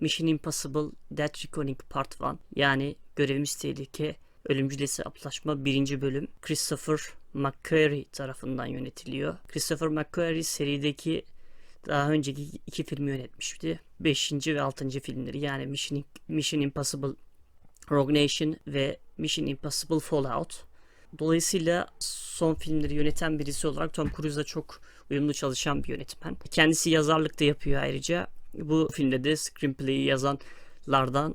Mission Impossible Dead Reckoning Part 1 yani Görevimiz Tehlike Ölümcül Hesaplaşma 1. bölüm Christopher McQuarrie tarafından yönetiliyor. Christopher McQuarrie serideki daha önceki iki filmi yönetmişti. 5. ve 6. filmleri yani Mission, Mission Impossible Rogue Nation ve Mission Impossible Fallout. Dolayısıyla son filmleri yöneten birisi olarak Tom Cruise'la çok uyumlu çalışan bir yönetmen. Kendisi yazarlık da yapıyor ayrıca. Bu filmde de screenplay'i yazanlardan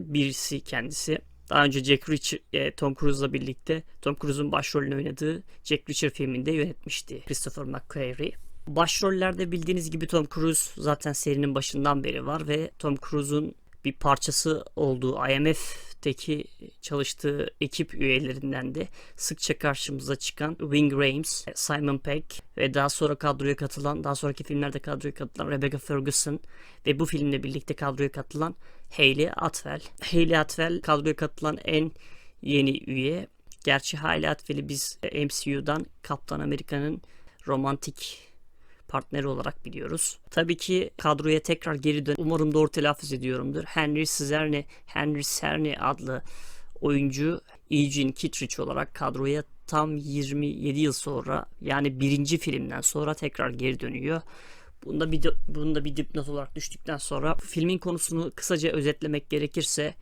birisi kendisi. Daha önce Jack Reacher, e, Tom Cruise'la birlikte Tom Cruise'un başrolünü oynadığı Jack Reacher filminde yönetmişti Christopher McQuarrie. Başrollerde bildiğiniz gibi Tom Cruise zaten serinin başından beri var ve Tom Cruise'un bir parçası olduğu IMF'teki çalıştığı ekip üyelerinden de sıkça karşımıza çıkan Wing Rames, Simon Pegg ve daha sonra kadroya katılan, daha sonraki filmlerde kadroya katılan Rebecca Ferguson ve bu filmle birlikte kadroya katılan Hayley Atwell. Hayley Atwell kadroya katılan en yeni üye. Gerçi Hayley Atwell'i biz MCU'dan Kaptan Amerika'nın romantik partneri olarak biliyoruz. Tabii ki kadroya tekrar geri dön. Umarım doğru telaffuz ediyorumdur. Henry Cerne, Henry Cerne adlı oyuncu Eugene Kittredge olarak kadroya tam 27 yıl sonra yani birinci filmden sonra tekrar geri dönüyor. Bunda bir bunda bir dipnot olarak düştükten sonra filmin konusunu kısaca özetlemek gerekirse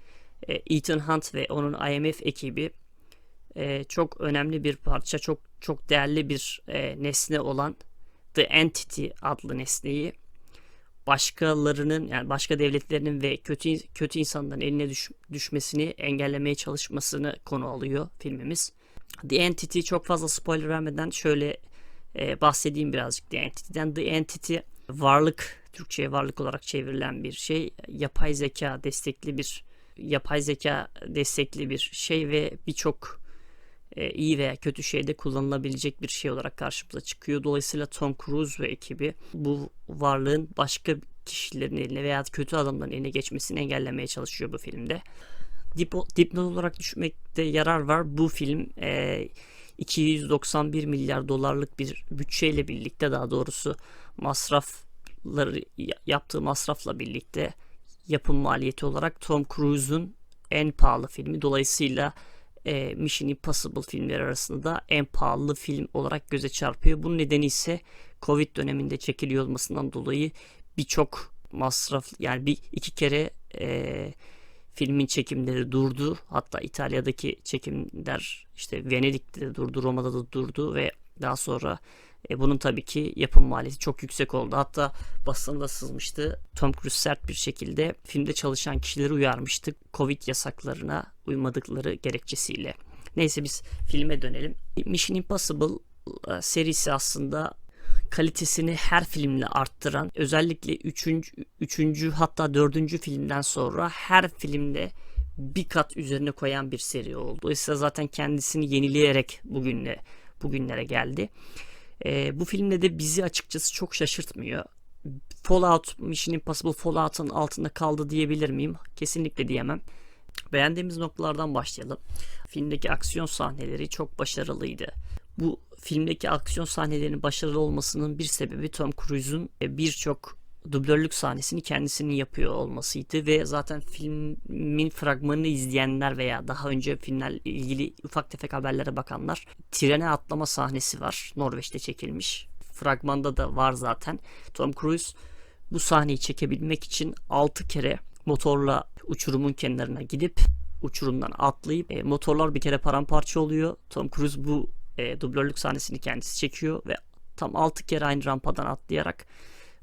e, Ethan Hunt ve onun IMF ekibi e, çok önemli bir parça, çok çok değerli bir e, nesne olan The Entity adlı nesneyi başkalarının yani başka devletlerinin ve kötü kötü insanların eline düş, düşmesini engellemeye çalışmasını konu alıyor filmimiz. The Entity çok fazla spoiler vermeden şöyle e, bahsedeyim birazcık The Entity'den. The Entity varlık Türkçe'ye varlık olarak çevrilen bir şey. Yapay zeka destekli bir yapay zeka destekli bir şey ve birçok iyi veya kötü şeyde kullanılabilecek bir şey olarak karşımıza çıkıyor. Dolayısıyla Tom Cruise ve ekibi bu varlığın başka kişilerin eline veya kötü adamların eline geçmesini engellemeye çalışıyor bu filmde. Dip, olarak düşmekte yarar var. Bu film e, 291 milyar dolarlık bir bütçeyle birlikte daha doğrusu masrafları yaptığı masrafla birlikte yapım maliyeti olarak Tom Cruise'un en pahalı filmi. Dolayısıyla e, Mission Impossible filmleri arasında en pahalı film olarak göze çarpıyor. Bunun nedeni ise Covid döneminde çekiliyor olmasından dolayı birçok masraf yani bir iki kere e, filmin çekimleri durdu. Hatta İtalya'daki çekimler işte Venedik'te de durdu, Roma'da da durdu ve daha sonra e, bunun tabii ki yapım maliyeti çok yüksek oldu. Hatta basında sızmıştı. Tom Cruise sert bir şekilde filmde çalışan kişileri uyarmıştı. Covid yasaklarına uymadıkları gerekçesiyle. Neyse biz filme dönelim. Mission Impossible e, serisi aslında kalitesini her filmle arttıran özellikle 3. 3. hatta 4. filmden sonra her filmde bir kat üzerine koyan bir seri oldu. Dolayısıyla zaten kendisini yenileyerek bugünle bugünlere geldi. E, bu filmde de bizi açıkçası çok şaşırtmıyor. Fallout, Mission Impossible Fallout'ın altında kaldı diyebilir miyim? Kesinlikle diyemem. Beğendiğimiz noktalardan başlayalım. Filmdeki aksiyon sahneleri çok başarılıydı. Bu filmdeki aksiyon sahnelerinin başarılı olmasının bir sebebi Tom Cruise'un e, birçok dublörlük sahnesini kendisinin yapıyor olmasıydı ve zaten filmin fragmanını izleyenler veya daha önce filmlerle ilgili ufak tefek haberlere bakanlar trene atlama sahnesi var. Norveç'te çekilmiş. Fragmanda da var zaten. Tom Cruise bu sahneyi çekebilmek için 6 kere motorla uçurumun kenarına gidip uçurumdan atlayıp e, motorlar bir kere paramparça oluyor. Tom Cruise bu e, dublörlük sahnesini kendisi çekiyor ve tam 6 kere aynı rampadan atlayarak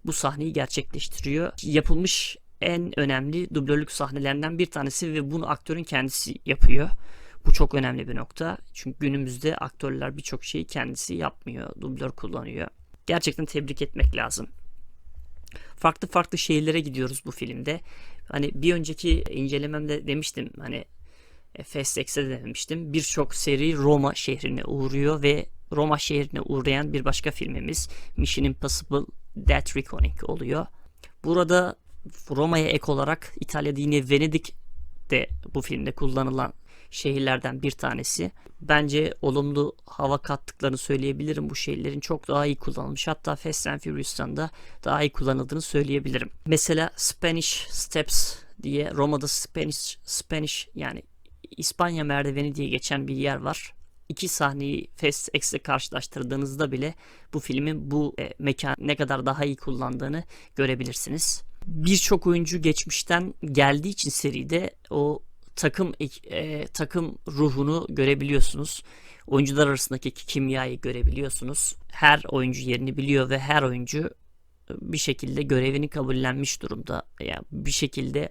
bu sahneyi gerçekleştiriyor. Yapılmış en önemli dublörlük sahnelerinden bir tanesi ve bunu aktörün kendisi yapıyor. Bu çok önemli bir nokta. Çünkü günümüzde aktörler birçok şeyi kendisi yapmıyor. Dublör kullanıyor. Gerçekten tebrik etmek lazım. Farklı farklı şehirlere gidiyoruz bu filmde. Hani bir önceki incelememde demiştim hani e, Fast X'e de demiştim. Birçok seri Roma şehrine uğruyor ve Roma şehrine uğrayan bir başka filmimiz Mission Impossible Death Reckoning oluyor. Burada Roma'ya ek olarak İtalya'da yine Venedik de bu filmde kullanılan şehirlerden bir tanesi. Bence olumlu hava kattıklarını söyleyebilirim. Bu şehirlerin çok daha iyi kullanılmış. Hatta Fast and Furious'tan da daha iyi kullanıldığını söyleyebilirim. Mesela Spanish Steps diye Roma'da Spanish Spanish yani İspanya merdiveni diye geçen bir yer var. İki sahneyi Fast X'le karşılaştırdığınızda bile bu filmin bu e, mekan ne kadar daha iyi kullandığını görebilirsiniz. Birçok oyuncu geçmişten geldiği için seride o takım e, takım ruhunu görebiliyorsunuz. Oyuncular arasındaki kimyayı görebiliyorsunuz. Her oyuncu yerini biliyor ve her oyuncu bir şekilde görevini kabullenmiş durumda. Yani bir şekilde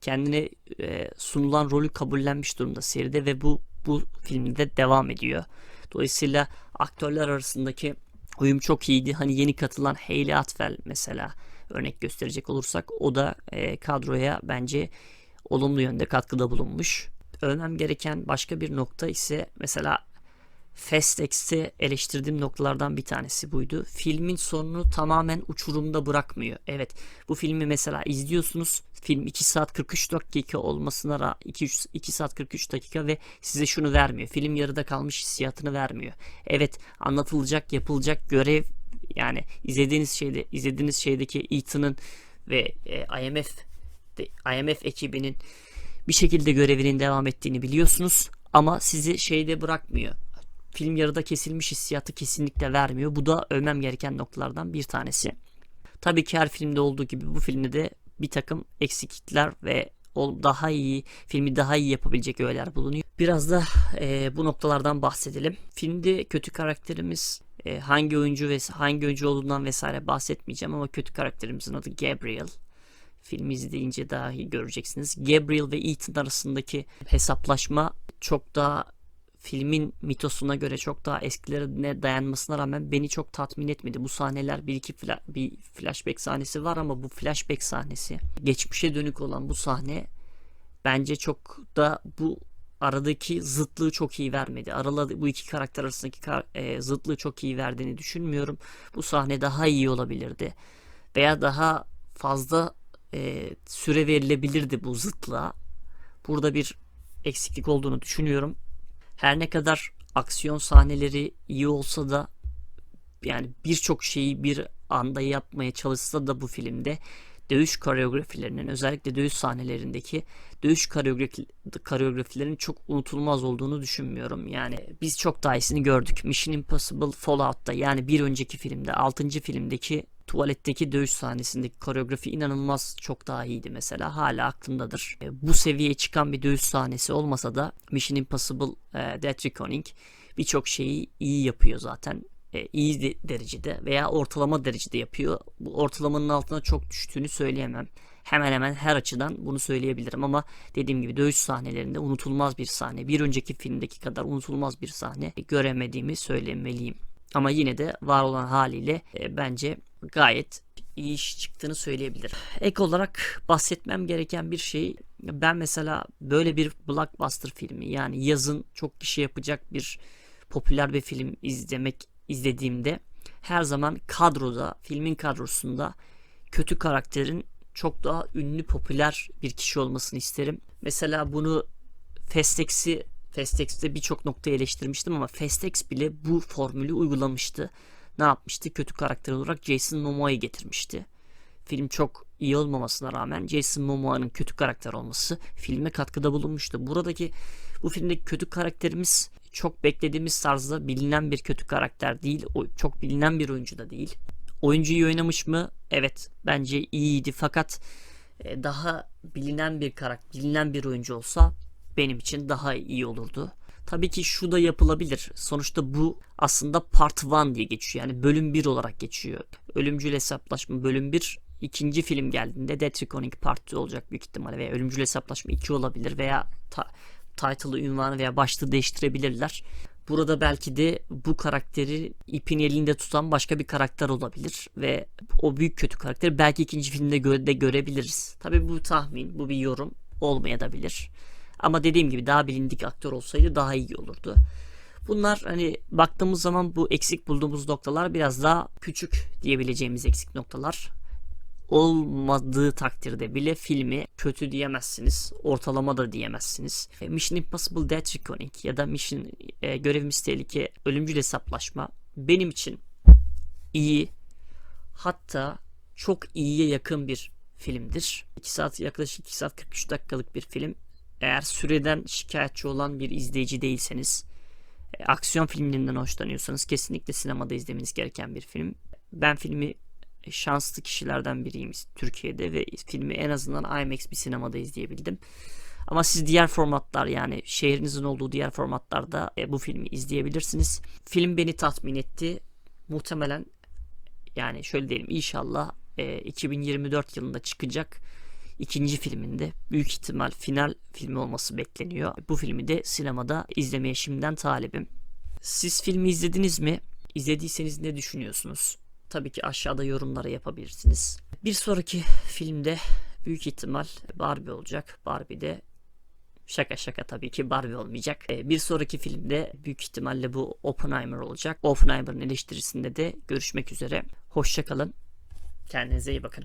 kendine e, sunulan rolü kabullenmiş durumda seride ve bu bu filmde devam ediyor. Dolayısıyla aktörler arasındaki uyum çok iyiydi. Hani yeni katılan Hayley Atwell mesela örnek gösterecek olursak o da e, kadroya bence olumlu yönde katkıda bulunmuş. Övmem gereken başka bir nokta ise mesela Fast X'te eleştirdiğim noktalardan bir tanesi buydu. Filmin sonunu tamamen uçurumda bırakmıyor. Evet bu filmi mesela izliyorsunuz. Film 2 saat 43 dakika olmasına rağmen 2, 2 saat 43 dakika ve size şunu vermiyor. Film yarıda kalmış hissiyatını vermiyor. Evet anlatılacak yapılacak görev yani izlediğiniz şeyde izlediğiniz şeydeki Ethan'ın ve e, IMF IMF ekibinin bir şekilde görevinin devam ettiğini biliyorsunuz ama sizi şeyde bırakmıyor film yarıda kesilmiş hissiyatı kesinlikle vermiyor. Bu da övmem gereken noktalardan bir tanesi. Tabii ki her filmde olduğu gibi bu filmde de bir takım eksiklikler ve daha iyi filmi daha iyi yapabilecek öğeler bulunuyor. Biraz da e, bu noktalardan bahsedelim. Filmde kötü karakterimiz e, hangi oyuncu ve hangi oyuncu olduğundan vesaire bahsetmeyeceğim ama kötü karakterimizin adı Gabriel. Filmi izleyince daha iyi göreceksiniz. Gabriel ve Ethan arasındaki hesaplaşma çok daha filmin mitosuna göre çok daha eskilerine dayanmasına rağmen beni çok tatmin etmedi. Bu sahneler bir iki fla bir flashback sahnesi var ama bu flashback sahnesi geçmişe dönük olan bu sahne bence çok da bu aradaki zıtlığı çok iyi vermedi. Araladı bu iki karakter arasındaki kar, e, zıtlığı çok iyi verdiğini düşünmüyorum. Bu sahne daha iyi olabilirdi. Veya daha fazla e, süre verilebilirdi bu zıtlığa. Burada bir eksiklik olduğunu düşünüyorum. Her ne kadar aksiyon sahneleri iyi olsa da yani birçok şeyi bir anda yapmaya çalışsa da bu filmde dövüş koreografilerinin özellikle dövüş sahnelerindeki dövüş koreografi, koreografilerinin çok unutulmaz olduğunu düşünmüyorum. Yani biz çok daha iyisini gördük. Mission Impossible Fallout'ta yani bir önceki filmde 6. filmdeki tuvaletteki dövüş sahnesindeki koreografi inanılmaz çok daha iyiydi mesela. Hala aklımdadır. E, bu seviyeye çıkan bir dövüş sahnesi olmasa da Mission Impossible e, Death Reckoning birçok şeyi iyi yapıyor zaten. E, iyi de, derecede veya ortalama derecede yapıyor. Bu ortalamanın altına çok düştüğünü söyleyemem. Hemen hemen her açıdan bunu söyleyebilirim ama dediğim gibi dövüş sahnelerinde unutulmaz bir sahne. Bir önceki filmdeki kadar unutulmaz bir sahne göremediğimi söylemeliyim. Ama yine de var olan haliyle e, bence gayet iyi iş çıktığını söyleyebilirim. Ek olarak bahsetmem gereken bir şey ben mesela böyle bir blockbuster filmi yani yazın çok kişi yapacak bir popüler bir film izlemek izlediğimde her zaman kadroda filmin kadrosunda kötü karakterin çok daha ünlü popüler bir kişi olmasını isterim. Mesela bunu Festex'i Festex'te birçok nokta eleştirmiştim ama Festex bile bu formülü uygulamıştı. Ne yapmıştı? Kötü karakter olarak Jason Momoa'yı getirmişti. Film çok iyi olmamasına rağmen Jason Momoa'nın kötü karakter olması filme katkıda bulunmuştu. Buradaki bu filmdeki kötü karakterimiz çok beklediğimiz tarzda bilinen bir kötü karakter değil. O çok bilinen bir oyuncu da değil. Oyuncu iyi oynamış mı? Evet bence iyiydi fakat e, daha bilinen bir karakter, bilinen bir oyuncu olsa benim için daha iyi olurdu. Tabii ki şu da yapılabilir. Sonuçta bu aslında part 1 diye geçiyor. Yani bölüm 1 olarak geçiyor. Ölümcül hesaplaşma bölüm 1 ikinci film geldiğinde Death Reckoning Part 2 olacak büyük ihtimalle veya Ölümcül Hesaplaşma 2 olabilir veya ta- title'ı, ünvanı veya başlığı değiştirebilirler. Burada belki de bu karakteri ipin elinde tutan başka bir karakter olabilir ve o büyük kötü karakteri belki ikinci filmde gö- de görebiliriz. Tabii bu tahmin, bu bir yorum olmayabilir. Ama dediğim gibi daha bilindik aktör olsaydı daha iyi olurdu. Bunlar hani baktığımız zaman bu eksik bulduğumuz noktalar biraz daha küçük diyebileceğimiz eksik noktalar. Olmadığı takdirde bile filmi kötü diyemezsiniz. Ortalama da diyemezsiniz. E, Mission Impossible Dead Reckoning ya da Mission e, Görevimiz Tehlike Ölümcül Hesaplaşma benim için iyi hatta çok iyiye yakın bir filmdir. 2 saat yaklaşık 2 saat 43 dakikalık bir film. Eğer süreden şikayetçi olan bir izleyici değilseniz, e, aksiyon filmlerinden hoşlanıyorsanız kesinlikle sinemada izlemeniz gereken bir film. Ben filmi şanslı kişilerden biriyim Türkiye'de ve filmi en azından IMAX bir sinemada izleyebildim. Ama siz diğer formatlar yani şehrinizin olduğu diğer formatlarda e, bu filmi izleyebilirsiniz. Film beni tatmin etti. Muhtemelen yani şöyle diyelim inşallah e, 2024 yılında çıkacak ikinci filminde büyük ihtimal final filmi olması bekleniyor. Bu filmi de sinemada izlemeye şimdiden talibim. Siz filmi izlediniz mi? İzlediyseniz ne düşünüyorsunuz? Tabii ki aşağıda yorumlara yapabilirsiniz. Bir sonraki filmde büyük ihtimal Barbie olacak. Barbie de Şaka şaka tabii ki Barbie olmayacak. Ee, bir sonraki filmde büyük ihtimalle bu Oppenheimer olacak. Oppenheimer'ın eleştirisinde de görüşmek üzere. Hoşçakalın. Kendinize iyi bakın.